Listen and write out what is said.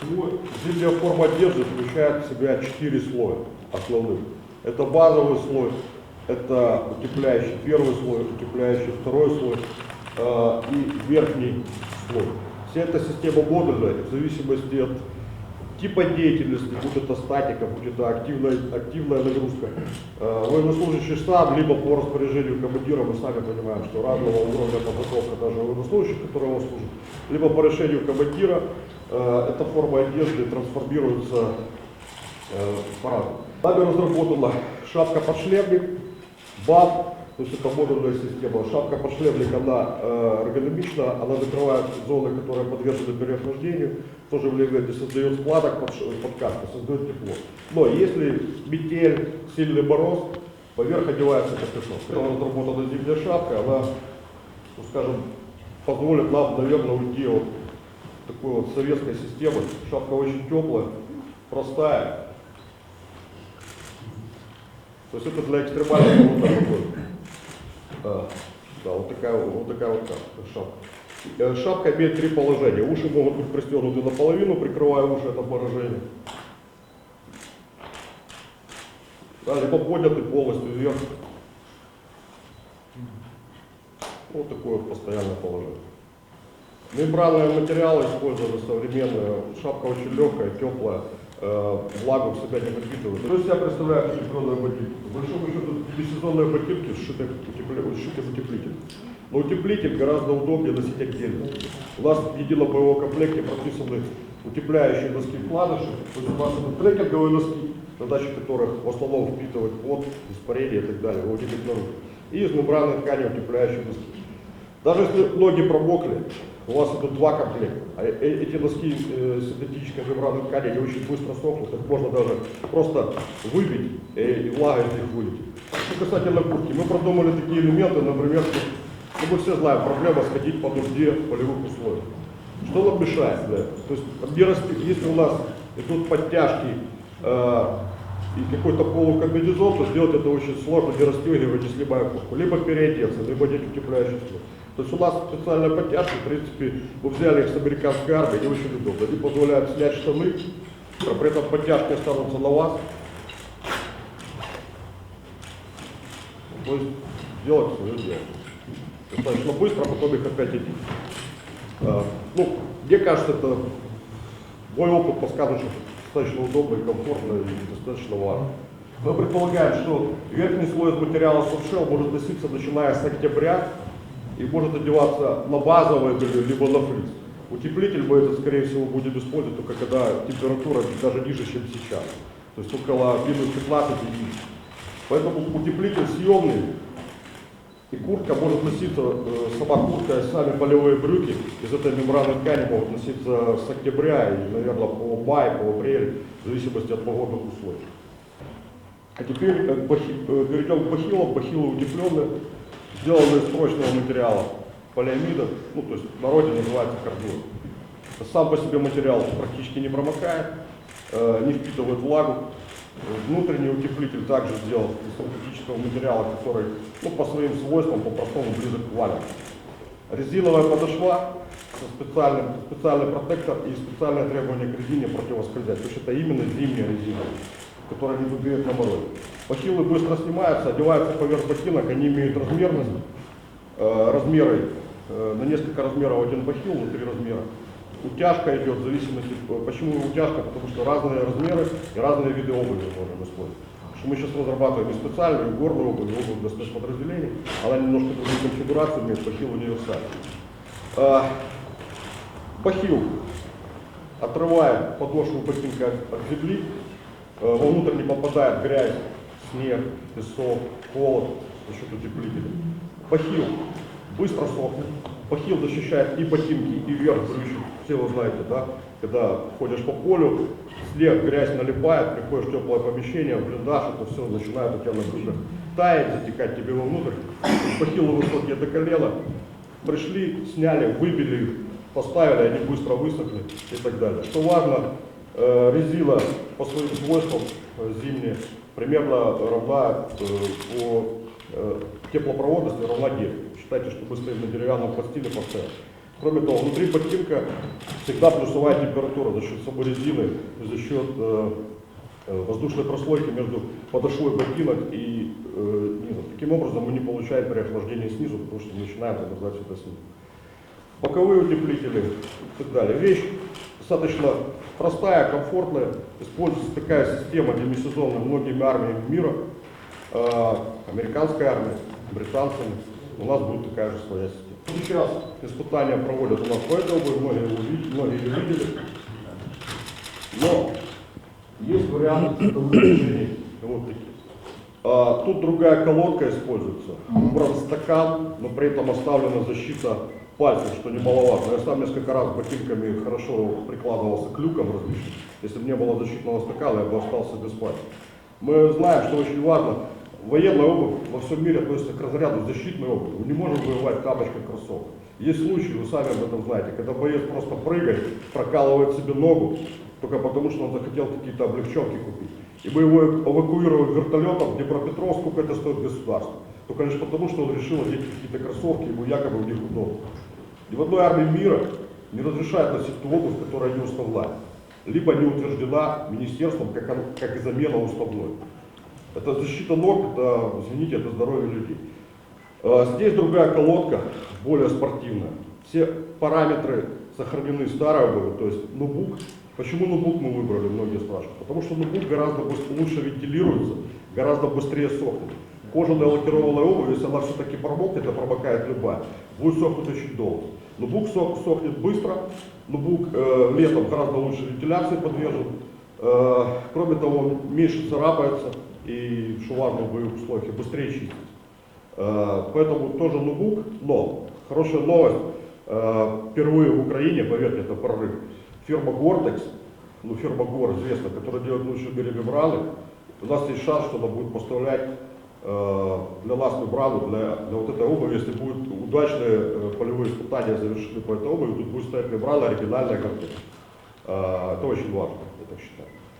Слой, зимняя форма одежды включает в себя четыре слоя основных. Это базовый слой, это утепляющий первый слой, утепляющий второй слой э, и верхний слой. Вся эта система модуля в зависимости от типа деятельности, будь это статика, будь это активная, активная нагрузка. Э, Военнослужащий сам, либо по распоряжению командира, мы сами понимаем, что разного уровня подготовка даже военнослужащих, которые его служат, либо по решению командира, э, эта форма одежды трансформируется э, по-разному. Нами разработана шапка-подшлемник, БАМ, то есть это модульная система. Шапка-подшлемник, она э, эргономична, она закрывает зоны, которые подвержены переохлаждению, в то же время не создает складок под, под каской, создает тепло. Но если метель, сильный мороз, поверх одевается капюшон. Она разработана зимняя шапка, она, ну, скажем, позволит нам, наверное, уйти от такой вот советской системы. Шапка очень теплая, простая. То есть это для экстремального вот. А, да, вот такая, вот такая вот шапка. шапка. Э, Шапка имеет три положения. Уши могут быть пристегнуты наполовину, прикрывая уши это положение. Да, либо подняты полностью вверх. Вот такое вот постоянное положение. Мембранные материалы использованы современные. Шапка очень легкая, теплая, э, влагу в себя не впитывает. Что из себя представляют утепленные ботинки? По сшиты, утепле- сшиты в утеплитель. Но утеплитель гораздо удобнее носить отдельно. У нас в едином боевом комплекте прописаны утепляющие носки вкладыши. То есть у нас это трекинговые носки, задача которых в основном впитывать пот, испарение и так далее, выводить их. И из мембранной ткани утепляющие носки. Даже если ноги промокли, у вас идут два комплекта. А э- э- эти носки э, синтетической мембранной ткани, они очень быстро сохнут, их можно даже просто выбить э, и влага из них вылетит. Что касательно куртки, мы продумали такие элементы, например, что, ну, мы все знаем, проблема сходить по нужде в полевых условиях. Что нам мешает для этого? То есть, не если у нас идут подтяжки э, и какой-то полукомбинезон, то сделать это очень сложно, не расстегивая, не снимая куртку. Либо переодеться, либо одеть утепляющий слой. То есть у нас специальные подтяжки, в принципе, мы взяли их с американской армии, они очень удобны. Они позволяют снять штаны, а при этом подтяжки останутся на вас. То есть делать свое дело. Достаточно быстро, а потом их опять идти. А, ну, мне кажется, это мой опыт подсказывает, что достаточно удобно и комфортно и достаточно важно. Мы предполагаем, что верхний слой из материала софтшелл может носиться начиная с октября и может одеваться на базовое белье, либо на фриз. Утеплитель мы это, скорее всего, будем использовать только когда температура даже ниже, чем сейчас. То есть около минус 15 и ниже. Поэтому утеплитель съемный, и куртка может носиться, э, сама куртка и сами полевые брюки из этой мембранной ткани могут носиться с октября и, наверное, по май, по апрель, в зависимости от погодных условий. А теперь э, э, перейдем к бахилам. Бахилы утепленные, сделаны из прочного материала полиамида, ну то есть в народе называется кордон. Сам по себе материал практически не промокает, э, не впитывает влагу. Внутренний утеплитель также сделан из синтетического материала, который ну, по своим свойствам, по простому близок к валям. Резиновая подошва, со специальным, специальный протектор и специальное требование к резине противоскользять. То есть это именно зимняя резина, которая не выдает на морозе. Бахилы быстро снимаются, одеваются поверх ботинок, они имеют размерность, э, размеры э, на несколько размеров один бахил, на три размера. Утяжка идет в зависимости, почему утяжка, потому что разные размеры и разные виды обуви можем использовать. Потому что мы сейчас разрабатываем и специальную, и горную обувь, и обувь для спецподразделений. Она немножко другую конфигурацию имеет, бахил универсальный. Э, Бахил. Отрываем подошву ботинка от, от земли, э, вовнутрь не попадает грязь, снег, песок, холод за счет утеплителя. Бахил быстро сохнет. Бахил защищает и ботинки, и верх брючек. Все вы знаете, да? Когда ходишь по полю, снег, грязь налипает, приходишь в теплое помещение, блиндаж, это все начинает у тебя на брюках таять, затекать тебе вовнутрь. Бахилы высокие до колена. Пришли, сняли, выбили их, поставили, они быстро высохли и так далее. Что важно, резина по своим свойствам зимняя примерно равна по теплопроводности равна дереву. Считайте, что мы стоим на деревянном пластине постоянно. Кроме того, внутри ботинка всегда плюсовая температура за счет самой резины, за счет воздушной прослойки между подошвой ботинок и э, низом. Таким образом мы не получаем при охлаждении снизу, потому что начинаем замерзать это снизу. Боковые утеплители и так далее. Вещь достаточно простая, комфортная. Используется такая система демисезонная многими армиями мира. Э, Американская армия, британцами. У нас будет такая же своя система. Сейчас испытания проводят у нас этой обуви, многие, его видели, многие видели. Но есть варианты решений вот такие. А, тут другая колодка используется. Убран стакан, но при этом оставлена защита пальцев, что немаловажно. Я сам несколько раз ботинками хорошо прикладывался к люкам различным. Если бы не было защитного стакана, я бы остался без пальцев. Мы знаем, что очень важно, военная обувь во всем мире относится к разряду защитной обуви. Мы не можем воевать в тапочках кроссовок. Есть случаи, вы сами об этом знаете, когда боец просто прыгает, прокалывает себе ногу, только потому что он захотел какие-то облегченки купить. И мы его эвакуировали вертолетом в Днепропетровск, сколько это стоит государству. Только лишь потому, что он решил одеть какие-то кроссовки, ему якобы в них удобно. Ни в одной армии мира не разрешают носить ту обувь, которая не уставная. Либо не утверждена министерством, как, как и замена уставной. Это защита ног, это, извините, это здоровье людей. А, Здесь другая колодка, более спортивная. Все параметры сохранены старой обуви, то есть нубук. Почему нубук мы выбрали, многие спрашивают. Потому что нубук гораздо лучше вентилируется, гораздо быстрее сохнет. Кожаная лакированная обувь, если она все-таки промокнет, а промокает любая, будет сохнуть очень долго. Нубук сох- сохнет быстро, нубук э, летом гораздо лучше вентиляции подвержен. Э, кроме того, меньше царапается и, в боевых условиях, быстрее чистится. Э, Поэтому тоже ноутбук, но хорошая новость, э, впервые в Украине, поверьте, это прорыв, фирма Gore-Tex, ну фирма Gore известна, которая делает лучшие мембраны, у нас есть шанс, что она будет поставлять для нас мембрану, для, для вот этой обуви, если будут удачные э, полевые испытания завершены по этой обуви, тут будет стоять мембрана оригинальная, как это очень важно, я так считаю.